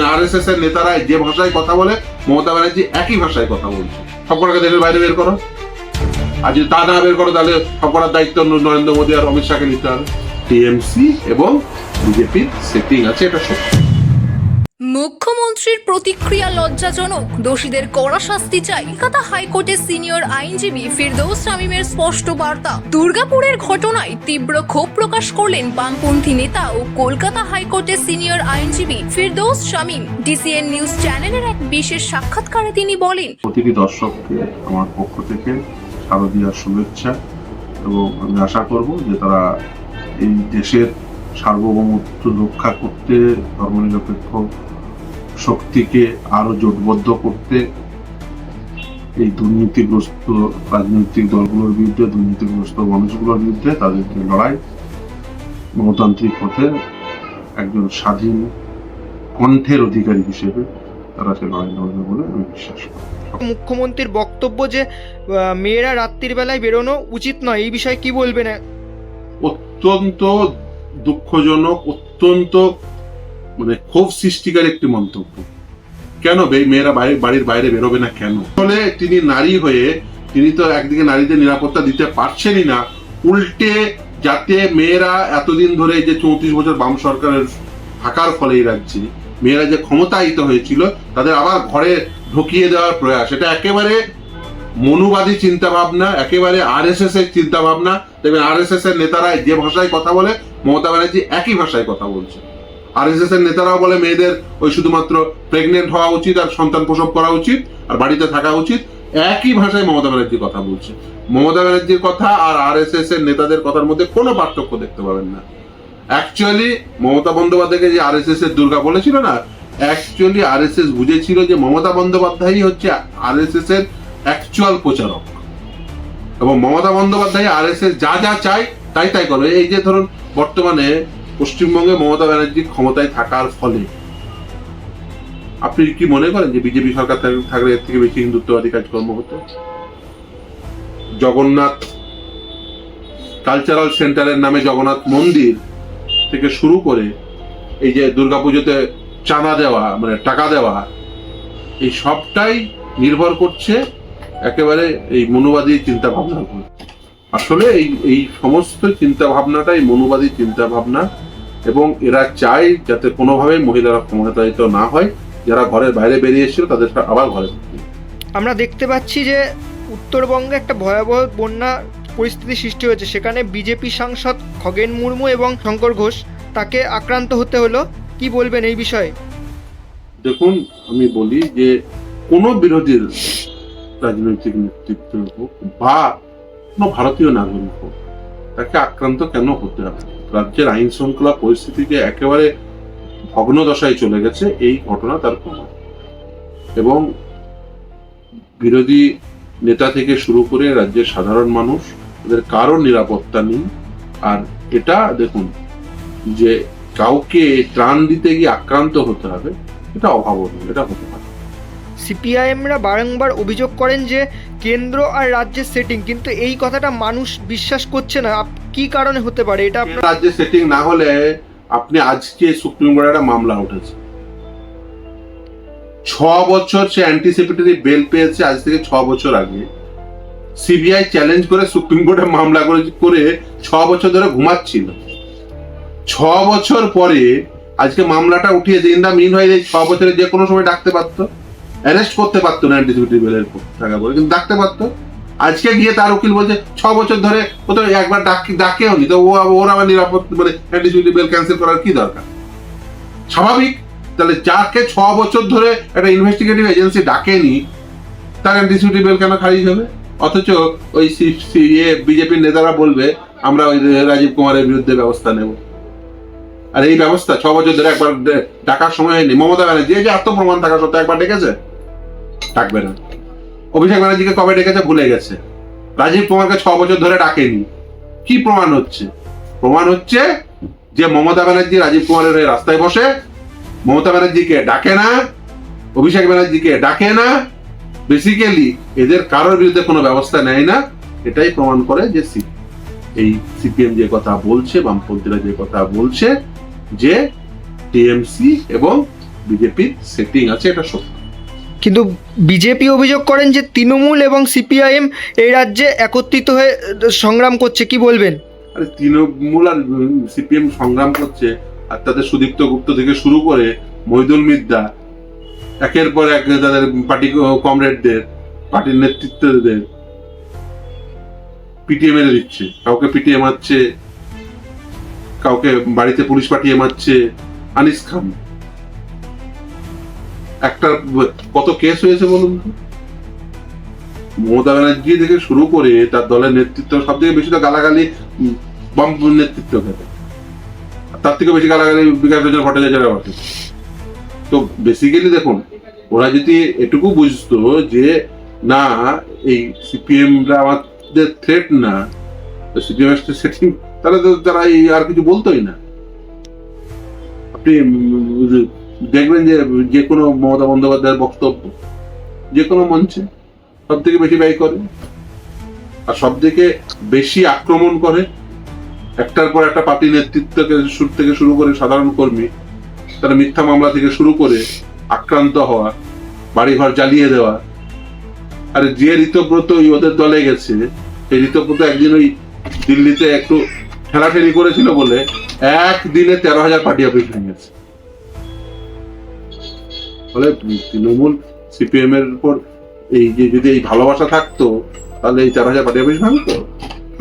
আর S S এর নেতারা যে ভাষায় কথা বলে, মমতা ব্যানার্জি একই ভাষায় কথা বলছে। সবকটাকে দেশের বাইরে বের করো। আর যদি তা না বের করো, তাহলে সবকটার দায়িত্ব নরেন্দ্র মোদী আর অমিত শাহকে নিতে হবে। টিএমসি এবং বিজেপির সেটিং আছে, এটা সত্যি। মুখ্যমন্ত্রীর প্রতিক্রিয়া লজ্জাজনক। দোষীদের কড়া শাস্তি চাই। কলকাতা হাইকোর্টের সিনিয়র আইনজীবী ফিরদৌস শামীমের স্পষ্ট বার্তা। দুর্গাপুরের ঘটনায় তীব্র ক্ষোভ প্রকাশ করলেন বামপন্থী নেতা ও কলকাতা হাইকোর্টের সিনিয়র আইনজীবী ফিরদৌস শামীম। ডিসিএন নিউজ চ্যানেলের এক বিশেষ সাক্ষাৎকারে তিনি বলেন, প্রতিটি দর্শককে আমার পক্ষ থেকে শারদীয়ার শুভেচ্ছা এবং আমি আশা করব যে তারা এই দেশের সার্বভৌমত্ব রক্ষা করতে ধর্মনিরপেক্ষ শক্তিকে আরও জোটবদ্ধ করতে এই দুর্নীতিগ্রস্ত রাজনৈতিক দলগুলোর বিরুদ্ধে দুর্নীতিগ্রস্ত মানুষগুলোর বিরুদ্ধে তাদের যে লড়াই গণতান্ত্রিক পথে একজন স্বাধীন কণ্ঠের অধিকারী হিসেবে তারা সে লড়াই লড়বে বলে আমি বিশ্বাস করি। মুখ্যমন্ত্রীর বক্তব্য যে মেয়েরা রাত্রির বেলায় বেরোনো উচিত নয় এই বিষয়ে কি বলবেন? অত্যন্ত দুঃখজনক অত্যন্ত মানে ক্ষোভ সৃষ্টিকারী একটি মন্তব্য। কেন মেয়েরা বাড়ির বাইরে বেরোবে না কেন? আসলে তিনি নারী হয়ে তিনি তো একদিকে নারীদের নিরাপত্তা দিতে পারছেনই না, উল্টে যাতে মেয়েরা এতদিন ধরে যে চৌত্রিশ বছর বাম সরকারের থাকার ফলে রাজ্যে, মেয়েরা যে ক্ষমতায়িত হয়েছিল, তাদের আবার ঘরে ঢুকিয়ে দেওয়ার প্রয়াস। এটা একেবারে মনুবাদী চিন্তা ভাবনা একেবারে আর এস এস এর চিন্তা ভাবনা দেখবেন আর এস এস এর নেতারা যে ভাষায় কথা বলে, মমতা ব্যানার্জি একই ভাষায় কথা বলছে আর এস এস এর নেতারাও বলে মেয়েদের ওই শুধুমাত্র প্রেগনেন্ট হওয়া উচিত আর সন্তান প্রসব করা উচিত আর বাড়িতে থাকা উচিত, একই ভাষায় মমতা ব্যানার্জি কথা বলছে। মমতা ব্যানার্জির কথা আর আর এস এস এর নেতাদের কথার মধ্যে কোনো পার্থক্য দেখতে পাবেন না। অ্যাকচুয়ালি মমতা বন্দ্যোপাধ্যায়কে যে আর এস এস এর দুর্গা বলেছিল না অ্যাকচুয়ালি আর এস এস বুঝেছিল যে মমতা বন্দ্যোপাধ্যায়ই হচ্ছে আর এস এস এর অ্যাকচুয়াল প্রচারক। এবং Mamata Bandyopadhyay R S S যা যা চায় তাই তাই করবে এই যে ধরুন বর্তমানে পশ্চিমবঙ্গে মমতা ব্যানার্জি ক্ষমতায় থাকার ফলে, আপনি কি মনে করেন যে বিজেপি সরকার থাক- থাকলে এর থেকে বেশি হিন্দুত্ববাদী কাজকর্ম হতো? জগন্নাথ কালচারাল সেন্টারের নামে জগন্নাথ মন্দির থেকে শুরু করে এই যে দুর্গাপুজোতে চাঁদা দেওয়া মানে টাকা দেওয়া, এই সবটাই নির্ভর করছে একেবারে এই মনুবাদী চিন্তা ভাবনার উপর। আসলে এই এই সমস্ত চিন্তা ভাবনাটাই মনুবাদী চিন্তা ভাবনা এবং এরা চায় যাতে কোনোভাবেই মহিলারা ক্ষমতায়িত না হয় যারা ঘরের বাইরে বেরিয়ে এসেছিল তাদের আবার ঘরে আমরা দেখতে পাচ্ছি যে উত্তরবঙ্গে একটা ভয়াবহ বন্যা পরিস্থিতি সৃষ্টি হয়েছে সেখানে বিজেপি সাংসদ খগেন মুর্মু এবং শঙ্কর ঘোষ তাকে আক্রান্ত হতে হলো। কি বলবেন এই বিষয়ে? দেখুন আমি বলি যে কোনো বিরোধীর রাজনৈতিক নেতৃত্ব হোক বা কোনো ভারতীয় নাগরিক হোক তাকে আক্রান্ত কেন হতে হবে? রাজ্যের আইন শৃঙ্খলা পরিস্থিতি যে একেবারে ভগ্ন দশায় চলে গেছে, এই ঘটনা তার প্রমাণ। এবং বিরোধী নেতা থেকে শুরু করে রাজ্যের সাধারণ মানুষ তাদের কারও নিরাপত্তা নেই। আর এটা দেখুন, যে কাউকে ত্রাণ দিতে গিয়ে আক্রান্ত হতে হবে, এটা অভাবনীয়, এটা হতে পারে। সিপিআইএমরা বারংবার অভিযোগ করেন যে কেন্দ্র আর রাজ্যের সেটিং কিন্তু এই কথাটা মানুষ বিশ্বাস করছে না। কি কারণে হতে পারে? এটা আপনার রাজ্যে সেটিং না হলে আপনি আজকে সুপ্রিম কোর্টে একটা মামলা উঠেছে। ছ বছর সে অ্যান্টিসিপেটরি বেল পেয়েছে আজ থেকে ছ বছর আগে। সিবিআই চ্যালেঞ্জ করে সুপ্রিম কোর্টে মামলা করে করে ছ বছর ধরে ঘুমাচ্ছিল। ছ বছর পরে আজকে মামলাটা উঠিয়ে দিন দা মিন হয়ে যায়, ছ বছরে যে কোনো সময় ডাকতে পারতো। অ্যারেস্ট করতে পারতো না অ্যান্টিসিপেটরি বেলের টাকা বলে, কিন্তু ডাকতে পারতো। আজকে গিয়ে তার উকিল বলছে, ছ বছর ধরে ও তো একবার ডাক নি তো ও ওর আবার নিরাপদ মানে অ্যান্টিসিপেটরি বেল ক্যান্সেল করার কি দরকার? স্বাভাবিক? তাহলে যাকে ছ বছর ধরে একটা ইনভেস্টিগেটিভ এজেন্সি ডাকেনি, তার অ্যান্টিসিপেটরি বেল কেন খারিজ হবে? অথচ ওই ইয়ে বিজেপির নেতারা বলবে, আমরা ওই রাজীব কুমারের বিরুদ্ধে ব্যবস্থা নেব। আর এই ব্যবস্থা ছ বছর ধরে একবার ডাকার সময় হয়নি। মমতা ব্যানার্জি যে এত প্রমাণ থাকা সত্ত্বেও একবার ডেকেছে? ডাকবে না। অভিষেক ব্যানার্জিকে কবে ডেকেছে ভুলে গেছে। রাজীব কুমারকে ছ বছর ধরে ডাকেনি। কি প্রমাণ হচ্ছে? প্রমাণ হচ্ছে যে মমতা ব্যানার্জি রাজীব কুমারের রাস্তায় বসে, মমতা ব্যানার্জিকে ডাকে না, অভিষেক ব্যানার্জিকে ডাকে না বেসিক্যালি এদের কারোর বিরুদ্ধে কোনো ব্যবস্থা নেয় না। এটাই প্রমাণ করে যে সি- এই সিপিএম যে কথা বলছে, বামপন্থীরা যে কথা বলছে, যে টিএমসি এবং বিজেপির সেটিং আছে, এটা সত্য। কিন্তু বিজেপি অভিযোগ করেন যে তৃণমূল এবং সিপিআইএম এই রাজ্যে একত্রিত হয়ে সংগ্রাম করছে। কি বলবেন? আরে তৃণমূল আর সিপিএম সংগ্রাম করছে আর তাদের সুদীপ্ত গুপ্ত থেকে শুরু করে মহিদুল মিদ্দা, একের পর এক তাদের পার্টি কমরেডদের, পার্টির নেতৃত্বদের পিটিএ মেরে দিচ্ছে। কাউকে পিটিএ মারছে, কাউকে বাড়িতে পুলিশ পাঠিয়ে মারছে। আনিস খান একটা কত কেস হয়েছে বলুন? মমতা ব্যানার্জি থেকে শুরু করে তার দলের নেতৃত্ব সব থেকে বেশি তো গালাগালি বাম নেতৃত্ব খেতে। তার থেকে বেশি গালাগালি বিকাশ রঞ্জন ভট্টাচার্যের বটে তো বেসিক্যালি দেখুন, ওরা যদি এটুকু বুঝতো যে, না, এই সিপিএমরা আমাদের থ্রেট না সিপিএম সেটিং তাহলে তো তারা আর কিছু বলতোই না। আপনি দেখবেন যে যে কোনো মমতা বন্দ্যোপাধ্যায়ের বক্তব্য যে কোনো মঞ্চে সব থেকে বেশি ব্যয় করে। আর সব থেকে বেশি আক্রমণ করে একটার পর একটা পার্টি নেতৃত্বকে শুরু থেকে শুরু করে সাধারণ কর্মী, তারা মিথ্যা মামলা থেকে শুরু করে আক্রান্ত হওয়া, বাড়িঘর জ্বালিয়ে দেওয়া। আর যে ঋতব্রত ওদের দলে গেছে, সেই ঋতব্রত একদিন ওই দিল্লিতে একটু ঠেলাঠেলি করেছিল বলে একদিনে তেরো হাজার পার্টি অফিস ভেঙেছে ফলে তৃণমূল সিপিএম এর উপর এই যে যদি এই ভালোবাসা থাকতো তাহলে এই চার হাজার অফিস ভাঙতো।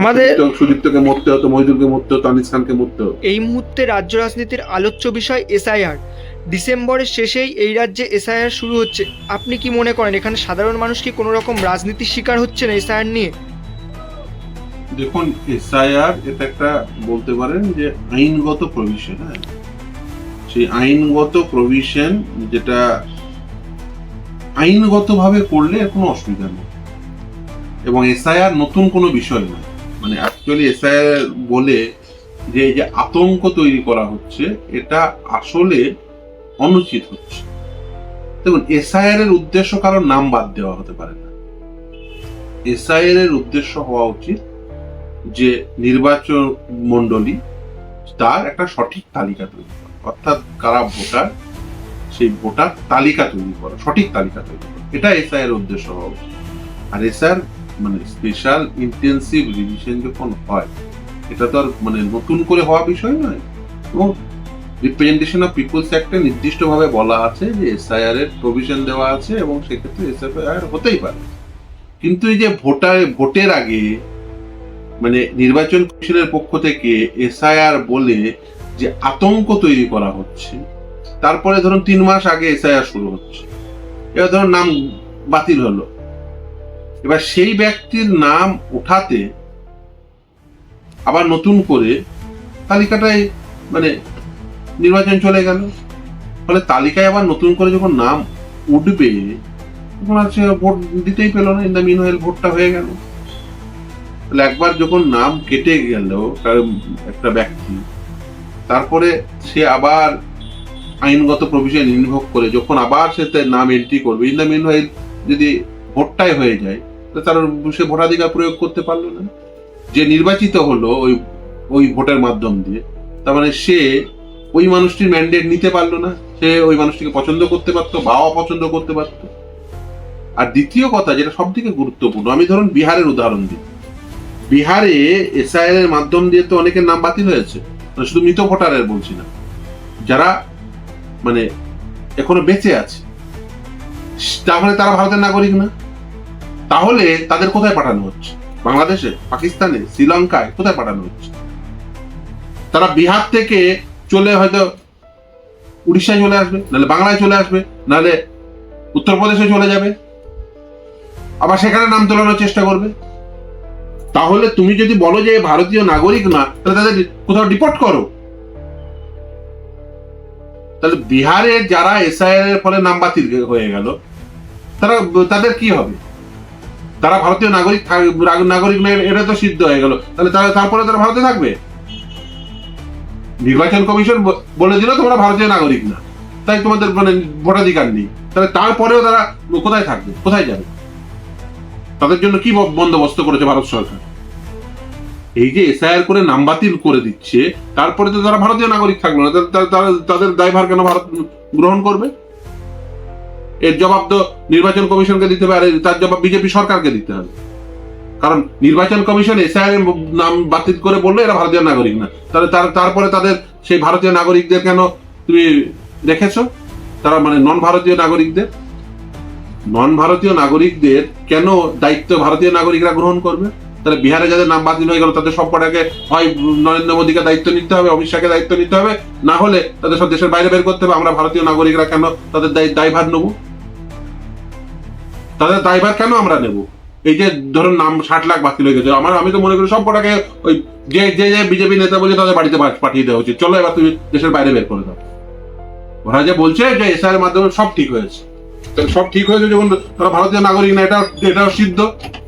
আমাদের সুদীপ্তকে মরতে হতো মহিদুলকে মরতে হতো আনিস খানকে মরতে হতো। এই মুহূর্তে রাজ্য রাজনীতির আলোচ্য বিষয় এসআইআর। ডিসেম্বরের শেষেই এই রাজ্যে এসআইআর শুরু হচ্ছে। আপনি কি মনে করেন এখানে সাধারণ মানুষ কি কোনো রকম রাজনীতির শিকার হচ্ছে না এসআইআর নিয়ে? দেখুন এসআইআর এটা একটা বলতে পারেন যে আইনগত প্রভিশন হ্যাঁ। সেই আইনগত প্রভিশন যেটা আইনগতভাবে করলে কোনো অসুবিধা নেই। এবং এসআইআর নতুন কোনো বিষয় না মানে অ্যাকচুয়ালি এসআইআর বলে যে এই যে আতঙ্ক তৈরি করা হচ্ছে, এটা আসলে অনুচিত হচ্ছে। দেখুন এসআইআর এর উদ্দেশ্য কারোর নাম বাদ দেওয়া হতে পারে না। এসআইআর এর উদ্দেশ্য হওয়া উচিত যে নির্বাচন মণ্ডলী তার একটা সঠিক তালিকা তৈরি করা। অর্থাৎ কারা ভোটার, সেই ভোটার তালিকা তৈরি করা, সঠিক তালিকা তৈরি করা। এটা এসআই এর উদ্দেশ্য হওয়া উচিত। আর এসআর মানে স্পেশাল ইন্টেন্সিভ রিভিশন যখন হয়, এটা তো আর মানে নতুন করে হওয়া বিষয় নয়। এবং রিপ্রেজেন্টেশন অফ পিপলস অ্যাক্টে নির্দিষ্টভাবে বলা আছে যে এসআইআর এর প্রভিশন দেওয়া আছে এবং সেক্ষেত্রে এসআইআর হতেই পারে। কিন্তু এই যে ভোটার, ভোটের আগে মানে নির্বাচন কমিশনের পক্ষ থেকে এসআইআর বলে যে আতঙ্ক তৈরি করা হচ্ছে, তারপরে ধরুন তিন মাস আগে এসআইআর শুরু হচ্ছে। এবার ধরুন নাম বাতিল হলো। এবার সেই ব্যক্তির নাম উঠাতে আবার নতুন করে তালিকাটায় মানে নির্বাচন চলে গেল। ফলে তালিকায় আবার নতুন করে যখন নাম উঠবে, তখন আর সে ভোট দিতেই পেল না, ইন দ্য মিন ভোটটা হয়ে গেল। একবার যখন নাম কেটে গেল একটা ব্যক্তি তারপরে সে আবার আইনগত প্রভিশন ইনভোক করে, যখন আবার সে তার নাম এন্ট্রি করবে। ইন দ্য যদি ভোটটাই হয়ে যায় তাহলে তার সে ভোটাধিকার প্রয়োগ করতে পারল না। যে নির্বাচিত হলো ওই ওই ভোটের মাধ্যম দিয়ে, তার মানে সে ওই মানুষটির ম্যান্ডেট নিতে পারল না। সে ওই মানুষটিকে পছন্দ করতে পারতো বা অপছন্দ করতে পারতো। আর দ্বিতীয় কথা, যেটা সব থেকে গুরুত্বপূর্ণ, আমি ধরুন বিহারের উদাহরণ দিই। বিহারে এসআইআর এর মাধ্যম দিয়ে তো অনেকের নাম বাতিল হয়েছে। শুধু মৃত ভোটারের বলছি না। যারা মানে এখনও বেঁচে আছে, তাহলে তারা ভারতের নাগরিক না? তাহলে তাদের কোথায় পাঠানো হচ্ছে? বাংলাদেশে? পাকিস্তানে? শ্রীলঙ্কায়? কোথায় পাঠানো হচ্ছে? তারা বিহার থেকে চলে হয়তো উড়িষ্যায় চলে আসবে, নাহলে বাংলায় চলে আসবে, নাহলে উত্তরপ্রদেশে চলে যাবে। আবার সেখানে নাম তোলানোর চেষ্টা করবে। তাহলে তুমি যদি বলো যে ভারতীয় নাগরিক না, তাহলে তাদের কোথাও ডিপোর্ট করো। তাহলে বিহারে যারা এসআইআর এর ফলে নাম বাতিল হয়ে গেল, তারা, তাদের কি হবে? তারা ভারতীয় নাগরিক নাগরিক না, এটা তো সিদ্ধ হয়ে গেল। তাহলে তারা তারপরে তারা ভারতে থাকবে? নির্বাচন কমিশন বলে দিল তোমরা ভারতীয় নাগরিক না। তাই তোমাদের মানে ভোটাধিকার নেই। তাহলে তারপরেও তারা কোথায় থাকবে? কোথায় যাবে? তাদের জন্য কি বন্দোবস্ত করেছে ভারত সরকার? এই যে এসআইআর করে নাম বাতিল করে দিচ্ছে, তারপরে তো তারা ভারতীয় নাগরিক থাকল না, তাদের- দায়ভার কেন ভারত গ্রহণ করবে? এর জবাব তো নির্বাচন কমিশনকে দিতে হবে তার জবাব বিজেপি সরকারকে দিতে হবে। কারণ নির্বাচন কমিশন এসআইআর নাম বাতিল করে বললে এরা ভারতীয় নাগরিক না। তাহলে তার- তারপরে তাদের সেই ভারতীয় নাগরিকদের কেন তুমি রেখেছো তারা মানে নন ভারতীয় নাগরিকদের। নন ভারতীয় নাগরিকদের কেন দায়িত্ব ভারতীয় নাগরিকরা গ্রহণ করবে? তাহলে বিহারে যাদের নাম বাতিল হয়ে গেল, তাদের সব কটাকে হয় নরেন্দ্র মোদীকে দায়িত্ব নিতে হবে, অমিত শাহকে দায়িত্ব নিতে হবে, না হলে তাদের সব দেশের বাইরে বের করতে হবে। আমরা ভারতীয় নাগরিকরা কেন তাদের দায়- দায়ভার নেব? তাদের দায়ভার কেন আমরা নেব? এই যে ধরুন নাম ষাট লাখ বাতিল হয়ে গেছে, আমার আমি তো মনে করি সব কটাকে ওই যে যে যে বিজেপি নেতা বলছে তাদের বাড়িতে পাঠিয়ে দেওয়া উচিত। চলো এবার তুমি দেশের বাইরে বের করে দাও। ওরা যে বলছে যে এসআর মাধ্যমে সব ঠিক হয়েছে। তাহলে সব ঠিক হয়েছে যখন তারা ভারতীয় নাগরিক না, এটা এটাও সিদ্ধ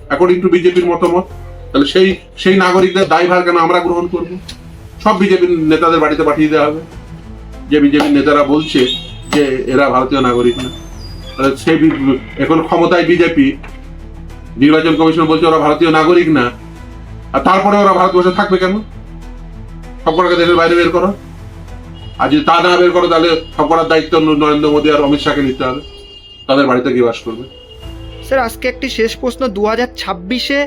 অ্যাকর্ডিং টু বিজেপির মতামত। তাহলে সেই সেই নাগরিকদের দায়ভার কেন আমরা গ্রহণ করব? সব বিজেপির নেতাদের বাড়িতে পাঠিয়ে দেওয়া হবে। যে বিজেপির নেতারা বলছে যে এরা ভারতীয় নাগরিক না। সেই এখন ক্ষমতায় বিজেপি নির্বাচন কমিশন বলছে ওরা ভারতীয় নাগরিক না। আর তারপরে ওরা ভারতবর্ষে থাকবে কেন? সবকটাকে দেশের বাইরে বের করো। আর যদি তা না বের করো, তাহলে সবকটার দায়িত্ব নরেন্দ্র মোদী আর অমিত শাহকে নিতে হবে। তাদের বাড়িতে গিয়ে বাস করবে? স্যার আজকে একটি শেষ প্রশ্ন দু হাজার ছাব্বিশে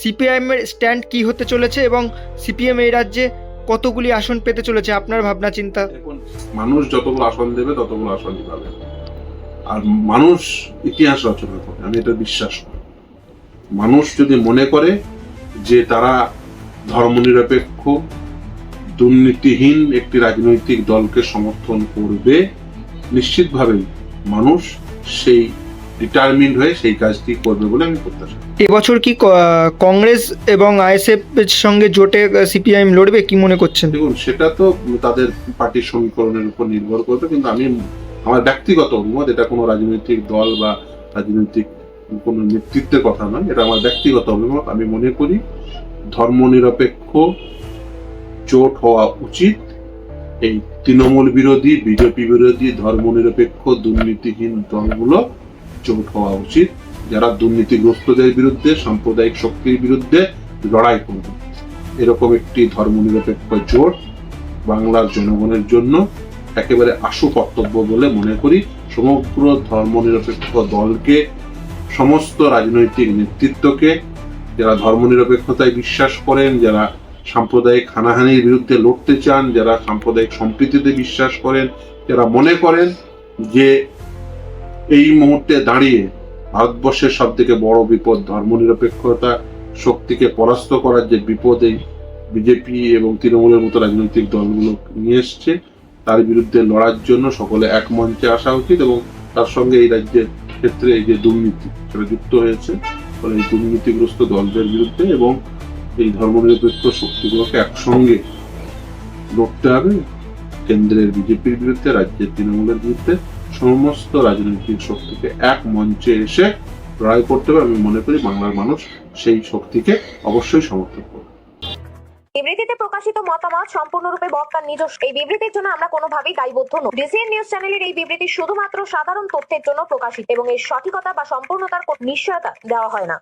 সিপিআইএমের স্ট্যান্ড কি হতে চলেছে এবং সিপিএম এই রাজ্যে কতগুলি আসন পেতে চলেছে? আপনার ভাবনা চিন্তা? মানুষ যতগুলো আসন দেবে ততগুলো আসনই পাবে। আর মানুষ ইতিহাস রচনা করে আমি এটা বিশ্বাস করি। মানুষ যদি মনে করে যে তারা ধর্মনিরপেক্ষ দুর্নীতিহীন একটি রাজনৈতিক দলকে সমর্থন করবে নিশ্চিতভাবেই মানুষ সেই ডিটারমিন্ড হয়ে সেই কাজটি করবে বলে আমি প্রত্যাশা এবছর কি কংগ্রেস এবং আইএসএফ এর সঙ্গে জোটে সিপিআইএম লড়বে কি মনে করছেন? দেখুন সেটা তো তাদের পার্টির সমীকরণের উপর নির্ভর করবে কিন্তু আমি আমার ব্যক্তিগত অভিমত এটা কোনো রাজনৈতিক দল বা রাজনৈতিক কোনো নেতৃত্বের কথা নয় এটা আমার ব্যক্তিগত অভিমত আমি মনে করি ধর্মনিরপেক্ষ জোট হওয়া উচিত। এই তৃণমূল বিরোধী, বিজেপি বিরোধী, ধর্মনিরপেক্ষ, দুর্নীতিহীন দলগুলো জোট হওয়া উচিত। যারা দুর্নীতিগ্রস্তদের বিরুদ্ধে, সাম্প্রদায়িক শক্তির বিরুদ্ধে লড়াই করবে। এরকম একটি ধর্মনিরপেক্ষ জোট বাংলার জনগণের জন্য একেবারে আশু কর্তব্য বলে মনে করি। সমগ্র ধর্মনিরপেক্ষ দলকে, সমস্ত রাজনৈতিক নেতৃত্বকে, যারা ধর্মনিরপেক্ষতায় বিশ্বাস করেন, যারা সাম্প্রদায়িক হানাহানির বিরুদ্ধে লড়তে চান, যারা সাম্প্রদায়িক সম্প্রীতিতে বিশ্বাস করেন, যারা মনে করেন যে এই মুহূর্তে দাঁড়িয়ে ভারতবর্ষের সব থেকে বড় বিপদ ধর্মনিরপেক্ষতা, শক্তিকে পরাস্ত করার যে বিপদ এই বিজেপি এবং তৃণমূলের মতো রাজনৈতিক দলগুলো নিয়ে এসছে, তার বিরুদ্ধে লড়ার জন্য সকলে এক মঞ্চে আসা উচিত এবং তার সঙ্গে এই রাজ্যের ক্ষেত্রে এই যে দুর্নীতি, সেটা যুক্ত হয়েছে। ফলে এই দুর্নীতিগ্রস্ত দলদের বিরুদ্ধে এবং এই ধর্মনিরপেক্ষ শক্তিগুলোকে একসঙ্গে লড়তে হবে। কেন্দ্রের বিজেপির বিরুদ্ধে, রাজ্যের তৃণমূলের বিরুদ্ধে সমস্ত রাজনৈতিক শক্তিকে এক মঞ্চে এসে লড়াই করতে হবে। আমি মনে করি বাংলার মানুষ সেই শক্তিকে অবশ্যই সমর্থন করবে। বিবৃতিতে প্রকাশিত মতামত সম্পূর্ণরূপে বক্তার নিজস্ব। এই বিবৃতির জন্য আমরা কোনোভাবেই দায়বদ্ধ নই। ডিসিএন নিউজ চ্যানেলের এই বিবৃতি শুধুমাত্র সাধারণ তথ্যের জন্য প্রকাশিত এবং এর সঠিকতা বা সম্পূর্ণতার নিশ্চয়তা দেওয়া হয় না।